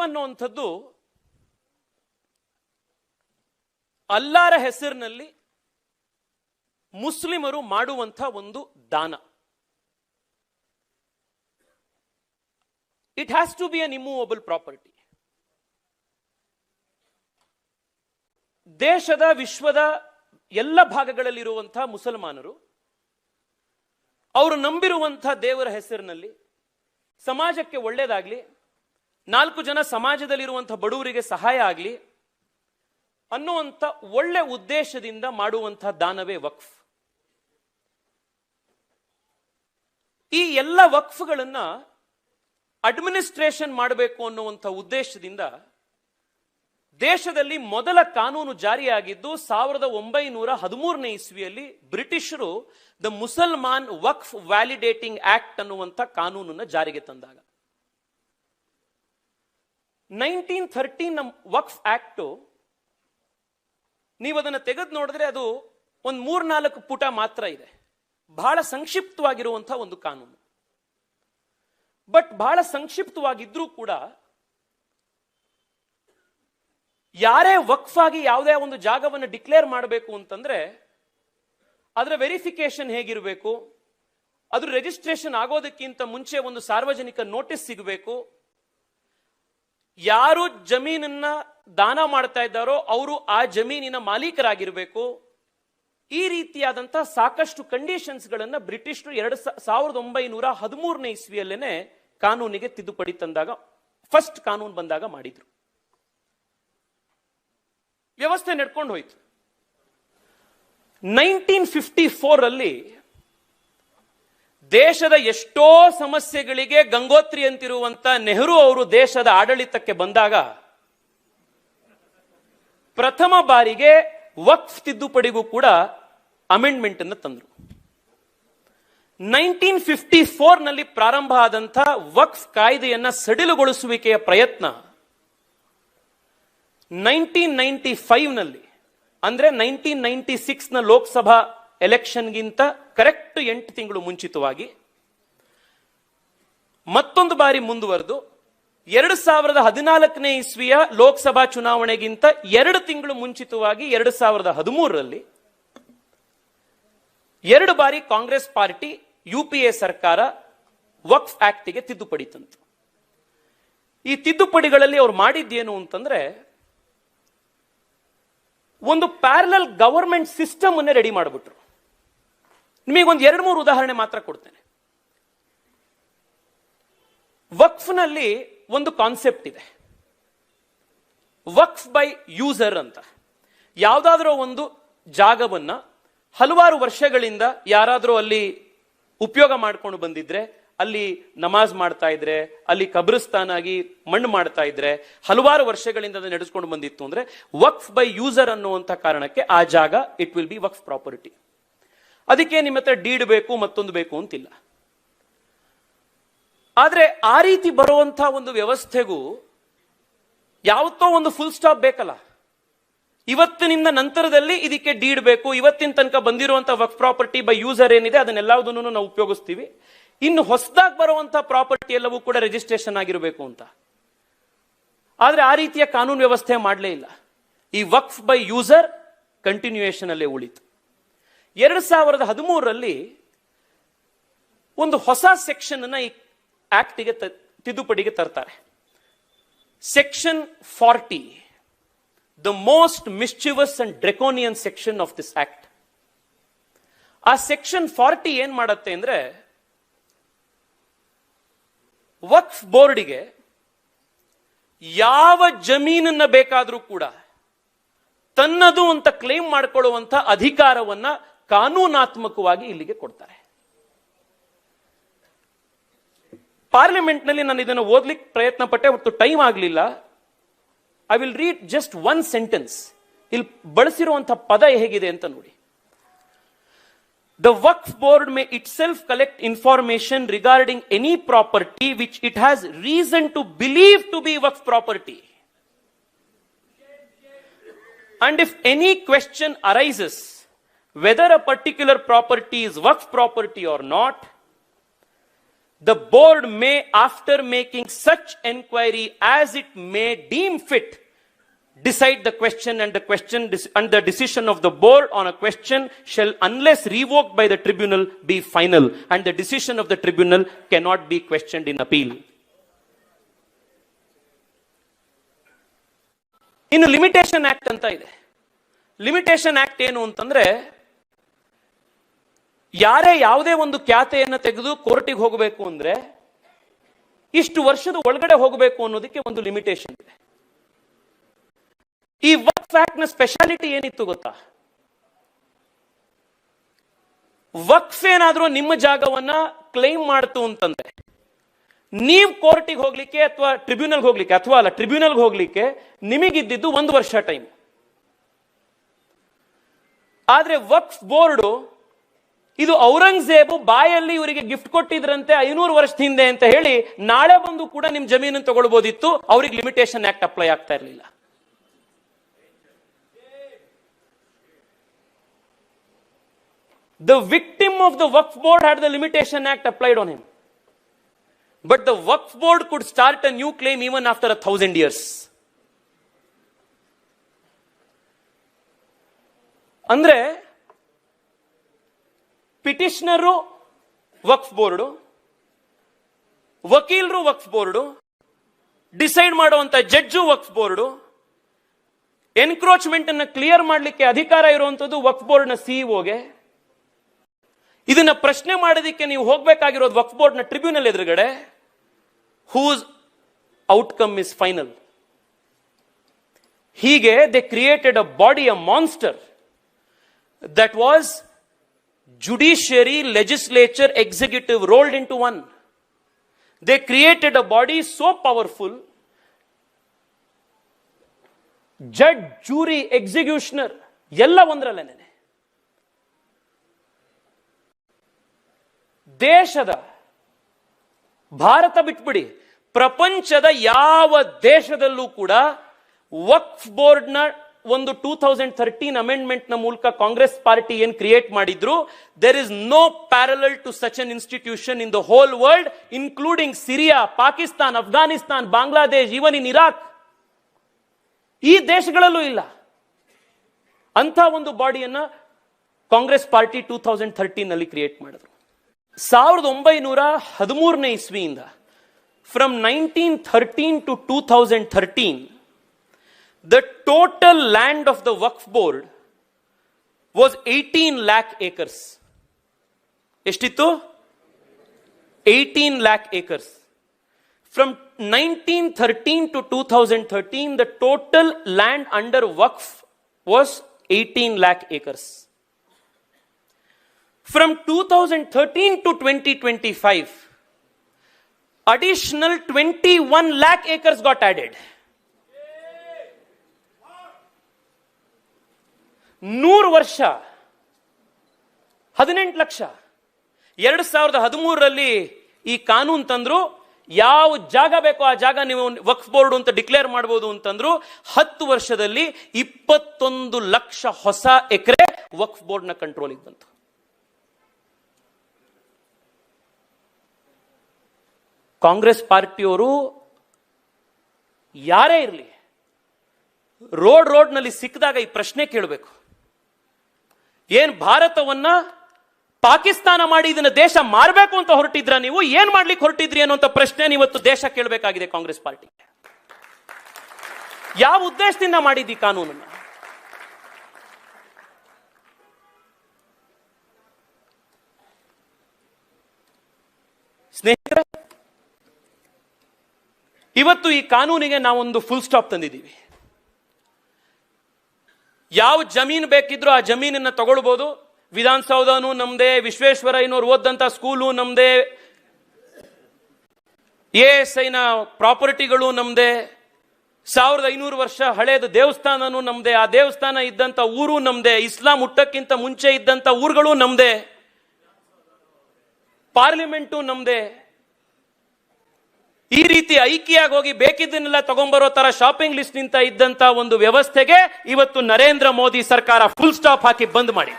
ಅನ್ನುವಂಥದ್ದು ಅಲ್ಲಾರ ಹೆಸರಿನಲ್ಲಿ ಮುಸ್ಲಿಮರು ಮಾಡುವಂಥ ಒಂದು ದಾನ. It has to be an immovable property ದೇಶದ, ವಿಶ್ವದ ಎಲ್ಲ ಭಾಗಗಳಲ್ಲಿರುವಂತಹ ಮುಸಲ್ಮಾನರು ಅವರು ನಂಬಿರುವಂತಹ ದೇವರ ಹೆಸರಿನಲ್ಲಿ ಸಮಾಜಕ್ಕೆ ಒಳ್ಳೇದಾಗ್ಲಿ ನಾಲ್ಕು ಜನ ಸಮಾಜದಲ್ಲಿರುವಂಥ ಬಡವರಿಗೆ ಸಹಾಯ ಆಗಲಿ ಅನ್ನುವಂಥ ಒಳ್ಳೆ ಉದ್ದೇಶದಿಂದ ಮಾಡುವಂಥ ದಾನವೇ ವಕ್ಫ್. ಈ ಎಲ್ಲ ವಕ್ಫ್ಗಳನ್ನ ಅಡ್ಮಿನಿಸ್ಟ್ರೇಷನ್ ಮಾಡಬೇಕು ಅನ್ನುವಂಥ ಉದ್ದೇಶದಿಂದ ದೇಶದಲ್ಲಿ ಮೊದಲ ಕಾನೂನು ಜಾರಿಯಾಗಿದ್ದು ಸಾವಿರದ ಒಂಬೈನೂರ ಹದಿಮೂರನೇ ಇಸ್ವಿಯಲ್ಲಿ ಬ್ರಿಟಿಷರು ದ ಮುಸಲ್ಮಾನ್ ವಕ್ಫ್ ವ್ಯಾಲಿಡೇಟಿಂಗ್ ಆಕ್ಟ್ ಅನ್ನುವಂಥ ಕಾನೂನನ್ನು ಜಾರಿಗೆ ತಂದಾಗ. ನೈನ್ಟೀನ್ ಥರ್ಟೀನ್ ವಕ್ಫ್ ಆಕ್ಟ್ ನೀವು ಅದನ್ನು ತೆಗೆದು ನೋಡಿದ್ರೆ ಅದು ಒಂದು ಮೂರ್ನಾಲ್ಕು ಪುಟ ಮಾತ್ರ ಇದೆ. ಬಹಳ ಸಂಕ್ಷಿಪ್ತವಾಗಿರುವಂತಹ ಒಂದು ಕಾನೂನು. ಬಟ್ ಬಹಳ ಸಂಕ್ಷಿಪ್ತವಾಗಿದ್ರೂ ಕೂಡ ಯಾರೇ ವಕ್ಫ್ ಆಗಿ ಯಾವುದೇ ಒಂದು ಜಾಗವನ್ನು ಡಿಕ್ಲೇರ್ ಮಾಡಬೇಕು ಅಂತಂದ್ರೆ ಅದರ ವೆರಿಫಿಕೇಶನ್ ಹೇಗಿರಬೇಕು, ಅದ್ರ ರಿಜಿಸ್ಟ್ರೇಷನ್ ಆಗೋದಕ್ಕಿಂತ ಮುಂಚೆ ಒಂದು ಸಾರ್ವಜನಿಕ ನೋಟಿಸ್ ಸಿಗಬೇಕು ಯಾರು ಜಮೀನನ್ನ ದಾನ ಮಾಡ್ತಾ ಇದ್ದಾರೋ ಅವರು ಆ ಜಮೀನಿನ ಮಾಲೀಕರಾಗಿರಬೇಕು. ಈ ರೀತಿಯಾದಂತಹ ಸಾಕಷ್ಟು ಕಂಡೀಷನ್ಸ್ ಗಳನ್ನ ಬ್ರಿಟಿಷರು ಎರಡು ಸಾವಿರದ ಒಂಬೈನೂರ ಹದಿಮೂರನೇ ಇಸ್ವಿಯಲ್ಲೇನೆ ಕಾನೂನಿಗೆ ತಿದ್ದುಪಡಿ ತಂದಾಗ ಫಸ್ಟ್ ಕಾನೂನು ಬಂದಾಗ ಮಾಡಿದ್ರು. ವ್ಯವಸ್ಥೆ ನಡ್ಕೊಂಡು ಹೋಯ್ತು. ನೈನ್ಟೀನ್ ಫಿಫ್ಟಿ ಫೋರ್ ಅಲ್ಲಿ ದೇಶದ ಎಷ್ಟೋ ಸಮಸ್ಯೆಗಳಿಗೆ ಗಂಗೋತ್ರಿ ಅಂತಿರುವಂತ ನೆಹರು ಅವರು ದೇಶದ ಆಡಳಿತಕ್ಕೆ ಬಂದಾಗ ಪ್ರಥಮ ಬಾರಿಗೆ ವಕ್ಫ್ ತಿದ್ದುಪಡಿಗೂ ಕೂಡ ಅಮೆಂಡ್ಮೆಂಟ್ ಅನ್ನು ತಂದರು. ನೈನ್ಟೀನ್ ಫಿಫ್ಟಿ ಫೋರ್ನಲ್ಲಿ ಪ್ರಾರಂಭ ಆದಂಥ ವಕ್ಫ್ ಕಾಯ್ದೆಯನ್ನ ಸಡಿಲುಗೊಳಿಸುವಿಕೆಯ ಪ್ರಯತ್ನ ನೈನ್ಟೀನ್ ನೈನ್ಟಿ ಫೈವ್ನಲ್ಲಿ ಅಂದ್ರೆ ನೈನ್ಟೀನ್ ನೈನ್ಟಿ ಸಿಕ್ಸ್ನ ಲೋಕಸಭಾ ಎಲೆಕ್ಷನ್ಗಿಂತ ಕರೆಕ್ಟ್ ಎಂಟು ತಿಂಗಳು ಮುಂಚಿತವಾಗಿ ಮತ್ತೊಂದು ಬಾರಿ ಮುಂದುವರೆದು ಎರಡು ಸಾವಿರದ ಹದಿನಾಲ್ಕನೇ ಇಸ್ವಿಯ ಲೋಕಸಭಾ ಚುನಾವಣೆಗಿಂತ ಎರಡು ತಿಂಗಳು ಮುಂಚಿತವಾಗಿ ಎರಡು ಸಾವಿರದ ಹದಿಮೂರರಲ್ಲಿ ಎರಡು ಬಾರಿ Congress party U P A ಸರ್ಕಾರ ವಕ್ಫ್ ಆಕ್ಟಿಗೆ ತಿದ್ದುಪಡಿ ತಂತು. ಈ ತಿದ್ದುಪಡಿಗಳಲ್ಲಿ ಅವ್ರು ಮಾಡಿದ್ದೇನು ಅಂತಂದ್ರೆ ಒಂದು ಪ್ಯಾರಲಲ್ ಗವರ್ಮೆಂಟ್ ಸಿಸ್ಟಮ್ ಅನ್ನೇ ರೆಡಿ ಮಾಡಿಬಿಟ್ರು. ನಿಮಗೆ ಒಂದು ಎರಡು ಮೂರು ಉದಾಹರಣೆ ಮಾತ್ರ ಕೊಡ್ತೇನೆ. ವಕ್ಫ್ನಲ್ಲಿ ಒಂದು ಕಾನ್ಸೆಪ್ಟ್ ಇದೆ. ವಕ್ಫ್ ಬೈ ಯೂಸರ್ ಅಂತ. ಯಾವುದಾದ್ರೂ ಒಂದು ಜಾಗವನ್ನ ಹಲವಾರು ವರ್ಷಗಳಿಂದ ಯಾರಾದರೂ ಅಲ್ಲಿ ಉಪಯೋಗ ಮಾಡ್ಕೊಂಡು ಬಂದಿದ್ರೆ, ಅಲ್ಲಿ ನಮಾಜ್ ಮಾಡ್ತಾ ಇದ್ರೆ, ಅಲ್ಲಿ ಕಬ್ರಿಸ್ತಾನ್ ಆಗಿ ಮಣ್ಣು ಮಾಡ್ತಾ ಇದ್ರೆ, ಹಲವಾರು ವರ್ಷಗಳಿಂದ ಅದು ನಡೆಸ್ಕೊಂಡು ಬಂದಿತ್ತು ಅಂದ್ರೆ ವಕ್ಫ್ ಬೈ ಯೂಸರ್ ಅನ್ನುವಂಥ ಕಾರಣಕ್ಕೆ ಆ ಜಾಗ it will be Waqf property. ಅದಕ್ಕೆ ನಿಮ್ಮ ಹತ್ರ ಡೀಡ್ ಬೇಕು, ಮತ್ತೊಂದು ಬೇಕು ಅಂತಿಲ್ಲ. ಆದರೆ ಆ ರೀತಿ ಬರುವಂತ ಒಂದು ವ್ಯವಸ್ಥೆಗೂ ಯಾವತ್ತೋ ಒಂದು ಫುಲ್ ಸ್ಟಾಪ್ ಬೇಕಲ್ಲ. ಇವತ್ತಿನಿಂದ ನಂತರದಲ್ಲಿ ಇದಕ್ಕೆ ಡೀಡ್ ಬೇಕು, ಇವತ್ತಿನ ತನಕ ಬಂದಿರುವಂತ ವರ್ಕ್ ಪ್ರಾಪರ್ಟಿ ಬೈ ಯೂಸರ್ ಏನಿದೆ ಅದನ್ನೆಲ್ಲದನ್ನು ನಾವು ಉಪಯೋಗಿಸ್ತೀವಿ. ಇನ್ನು ಹೊಸದಾಗಿ ಬರುವಂತ ಪ್ರಾಪರ್ಟಿ ಎಲ್ಲವೂ ಕೂಡ ರಿಜಿಸ್ಟ್ರೇಷನ್ ಆಗಿರಬೇಕು ಅಂತ. ಆದರೆ ಆ ರೀತಿಯ ಕಾನೂನು ವ್ಯವಸ್ಥೆ ಮಾಡಲೇ ಇಲ್ಲ. ಈ ವಕ್ಫ್ ಬೈ ಯೂಸರ್ ಕಂಟಿನ್ಯೂಯೇಷನ್ ಅಲ್ಲೇ ಉಳಿತು. ಎರಡು ಸಾವಿರದ ಹದಿಮೂರರಲ್ಲಿ ಒಂದು ಹೊಸ ಸೆಕ್ಷನ್ ಅನ್ನ ಈ ಆಕ್ಟಿಗೆ ತಿದ್ದುಪಡಿಗೆ ತರ್ತಾರೆ. Section forty the most mischievous and draconian section of this act ಆ ಸೆಕ್ಷನ್ ಫಾರ್ಟಿ ಏನ್ ಮಾಡತ್ತೆ ಅಂದ್ರೆ, ವಕ್ಫ್ ಬೋರ್ಡಿಗೆ ಯಾವ ಜಮೀನನ್ನ ಬೇಕಾದರೂ ಕೂಡ ತನ್ನದು ಅಂತ ಕ್ಲೇಮ್ ಮಾಡಿಕೊಳ್ಳುವಂತ ಅಧಿಕಾರವನ್ನ ಕಾನೂನಾತ್ಮಕವಾಗಿ ಇಲ್ಲಿಗೆ ಕೊಡ್ತಾರೆ. ಪಾರ್ಲಿಮೆಂಟ್ನಲ್ಲಿ ನಾನು ಇದನ್ನು ಓದ್ಲಿಕ್ಕೆ ಪ್ರಯತ್ನ ಪಟ್ಟೆ ಮತ್ತು ಟೈಮ್ ಆಗಲಿಲ್ಲ. I will read just one sentence ಇಲ್ಲಿ ಬಳಸಿರುವಂತಹ ಪದ ಹೇಗಿದೆ ಅಂತ ನೋಡಿ. The Waqf board may itself collect information regarding any property which it has reason to believe to be Waqf property and if any question arises whether a particular property is Waqf property or not, The board may, after making such enquiry as it may deem fit, decide the question and the question dis- and the decision of the board on a question shall unless revoked by the tribunal be final and the decision of the tribunal cannot be questioned in appeal. ಇನ್ನು limitation act ಅಂತ ಇದೆ limitation act ಏನು ಅಂತಂದ್ರೆ ಯಾರೇ ಯಾವುದೇ ಒಂದು ಖ್ಯಾತೆಯನ್ನು ತೆಗೆದು ಕೋರ್ಟಿಗೆ ಹೋಗಬೇಕು ಅಂದ್ರೆ ಇಷ್ಟು ವರ್ಷದ ಒಳಗಡೆ ಹೋಗಬೇಕು ಅನ್ನೋದಕ್ಕೆ ಒಂದು ಲಿಮಿಟೇಷನ್ ಇದೆ. ಈ ವರ್ಕ್ ಫ್ಯಾಕ್ಟ್ನ ಸ್ಪೆಷಾಲಿಟಿ ಏನಿತ್ತು ಗೊತ್ತಾ? ವಕ್ಫ್ ಏನಾದರೂ ನಿಮ್ಮ ಜಾಗವನ್ನ ಕ್ಲೈಮ್ ಮಾಡ್ತು ಅಂತಂದ್ರೆ ನೀವು ಕೋರ್ಟಿಗೆ ಹೋಗ್ಲಿಕ್ಕೆ ಅಥವಾ ಟ್ರಿಬ್ಯುನಲ್ ಹೋಗ್ಲಿಕ್ಕೆ, ಅಥವಾ ಅಲ್ಲ ಟ್ರಿಬ್ಯುನಲ್ ಹೋಗ್ಲಿಕ್ಕೆ ನಿಮಗಿದ್ದಿದ್ದು ಒಂದು ವರ್ಷ ಟೈಮ್ ಆದ್ರೆ ವಕ್ಫ್ ಬೋರ್ಡು ಇದು ಔರಂಗಜೇಬು ಬಾಯಲ್ಲಿ ಇವರಿಗೆ ಗಿಫ್ಟ್ ಕೊಟ್ಟಿದ್ರಂತೆ ಐನೂರು ವರ್ಷದ ಹಿಂದೆ ಅಂತ ಹೇಳಿ ನಾಳೆ ಬಂದು ಕೂಡ ನಿಮ್ ಜಮೀನು ತಗೊಳ್ಬೋದಿತ್ತು ಅವ್ರಿಗೆ ಲಿಮಿಟೇಷನ್ ಆಕ್ಟ್ ಅಪ್ಲೈ ಆಗ್ತಾ ಇರಲಿಲ್ಲ The victim of the Waqf board had the limitation act applied on him. But the Waqf board could start a new claim even after a thousand years. ಅಂದ್ರೆ ಪಿಟಿಷನರು, ವಕ್ಫ್ ಬೋರ್ಡು, ವಕೀಲರು, Waqf board, decide ಮಾಡುವಂತ judge, Waqf board encroachment ಅನ್ನು clear ಮಾಡಲಿಕ್ಕೆ ಅಧಿಕಾರ ಇರುವಂತದ್ದು ವಕ್ಫ್ ಬೋರ್ಡ್ನ ಸಿಇಒಗೆ ಇದನ್ನ ಪ್ರಶ್ನೆ ಮಾಡೋದಕ್ಕೆ ನೀವು ಹೋಗಬೇಕಾಗಿರೋದು ವಕ್ಫ್ನ ಟ್ರಿಬ್ಯುನಲ್ ಎದುರುಗಡೆ. ಹೂಸ್ ಔಟ್ಕಮ್ ಇಸ್ ಫೈನಲ್ ಹೀಗೆ they created a body a monster that was legislature executive rolled into one they created a body so powerful judge jury executioner ಎಲ್ಲ ಒಂದರಲ್ಲೇನೆ. ದೇಶದ, ಭಾರತ ಬಿಟ್ಬಿಡಿ, ಪ್ರಪಂಚದ ಯಾವ ದೇಶದಲ್ಲೂ ಕೂಡ ವಕ್ಫ್ ಬೋರ್ಡ್ನ ಒಂದು ಟೂ ತೌಸಂಡ್ ಥರ್ಟೀನ್ ಅಮೆಂಡ್ಮೆಂಟ್ನ ಮೂಲಕ ಕಾಂಗ್ರೆಸ್ ಪಾರ್ಟಿ ಏನ್ ಕ್ರಿಯೇಟ್ ಮಾಡಿದ್ರು there is no parallel to such an institution in the whole world including Syria Pakistan Afghanistan Bangladesh even in Iraq ಈ ದೇಶಗಳಲ್ಲೂ ಇಲ್ಲ. ಅಂತ ಒಂದು ಬಾಡಿಯನ್ನ ಕಾಂಗ್ರೆಸ್ ಪಾರ್ಟಿ ಟೂ ತೌಸಂಡ್ ಥರ್ಟೀನ್ನಲ್ಲಿ ಕ್ರಿಯೇಟ್ ಮಾಡಿದ್ರು. ಸಾವಿರದ ಒಂಬೈನೂರ ಹದಿಮೂರನೇ ಇಸ್ವಿಯಿಂದ from nineteen thirteen to two thousand thirteen the total land of the Waqf board was eighteen lakh acres ಎಷ್ಟಿತ್ತು eighteen lakh acres from nineteen thirteen to two thousand thirteen the total land under Waqf was eighteen lakh acres from 2013 to 2025 additional 21 lakh acres got added ನೂರು ವರ್ಷ, ಹದಿನೆಂಟು ಲಕ್ಷ. ಎರಡು ಸಾವಿರದ ಹದಿಮೂರರಲ್ಲಿ ಈ ಕಾನೂನು ತಂದ್ರು, ಯಾವ ಜಾಗ ಬೇಕೋ ಆ ಜಾಗ ನೀವು ವಕ್ಫ್ ಬೋರ್ಡ್ ಅಂತ ಡಿಕ್ಲೇರ್ ಮಾಡಬಹುದು ಅಂತಂದ್ರು, ಹತ್ತು ವರ್ಷದಲ್ಲಿ ಇಪ್ಪತ್ತೊಂದು ಲಕ್ಷ ಹೊಸ ಎಕರೆ ವಕ್ಫ್ ಬೋರ್ಡ್ನ ಕಂಟ್ರೋಲಿಗೆ ಬಂತು. ಕಾಂಗ್ರೆಸ್ ಪಾರ್ಟಿಯವರು ಯಾರೇ ಇರಲಿ, ರೋಡ್ ರೋಡ್ನಲ್ಲಿ ಸಿಕ್ಕಿದಾಗ ಈ ಪ್ರಶ್ನೆ ಕೇಳಬೇಕು. ಏನ್ ಭಾರತವನ್ನ ಪಾಕಿಸ್ತಾನ ಮಾಡಿ ಇದನ್ನ ದೇಶ ಮಾರಬೇಕು ಅಂತ ಹೊರಟಿದ್ರ ನೀವು? ಏನ್ ಮಾಡ್ಲಿಕ್ಕೆ ಹೊರಟಿದ್ರಿ ಅನ್ನುವಂತ ಪ್ರಶ್ನೆ ಇವತ್ತು ದೇಶ ಕೇಳಬೇಕಾಗಿದೆ ಕಾಂಗ್ರೆಸ್ ಪಾರ್ಟಿ. ಯಾವ ಉದ್ದೇಶದಿಂದ ಮಾಡಿದ್ದಿ ಕಾನೂನನ್ನ? ಸ್ನೇಹಿತರೆ, ಇವತ್ತು ಈ ಕಾನೂನಿಗೆ ನಾವೊಂದು ಫುಲ್ ಸ್ಟಾಪ್ ತಂದಿದ್ದೀವಿ. ಯಾವ ಜಮೀನು ಬೇಕಿದ್ರೂ ಆ ಜಮೀನನ್ನ ತಗೊಳ್ಬೋದು. ವಿಧಾನಸೌಧನೂ ನಮ್ದೇ, ವಿಶ್ವೇಶ್ವರಯ್ಯನವ್ರು ಓದಂತ ಸ್ಕೂಲು ನಮ್ದೇ. ಎ ಎಸ್ ಐನ ಪ್ರಾಪರ್ಟಿಗಳು ನಮ್ದೇ. ಸಾವಿರದ ಐನೂರು ವರ್ಷ ಹಳೆಯದು ದೇವಸ್ಥಾನನೂ ನಮ್ದೇ. ಆ ದೇವಸ್ಥಾನ ಇದ್ದಂತ ಊರು ನಮ್ದೇ. ಇಸ್ಲಾಂ ಹುಟ್ಟಕ್ಕಿಂತ ಮುಂಚೆ ಇದ್ದಂತ ಊರುಗಳು ನಮ್ದೇ. ಪಾರ್ಲಿಮೆಂಟು ನಮ್ದೇ. ಈ ರೀತಿ ಐಕಿಯಾಗಿ ಹೋಗಿ ಬೇಕಿದ್ದನ್ನೆಲ್ಲ ತಗೊಂಬರೋ ತರ ಶಾಪಿಂಗ್ ಲಿಸ್ಟ್ ನಿಂತ ಇದ್ದಂತ ಒಂದು ವ್ಯವಸ್ಥೆಗೆ ಇವತ್ತು ನರೇಂದ್ರ ಮೋದಿ ಸರ್ಕಾರ ಫುಲ್ ಸ್ಟಾಪ್ ಹಾಕಿ ಬಂದ್ ಮಾಡಿ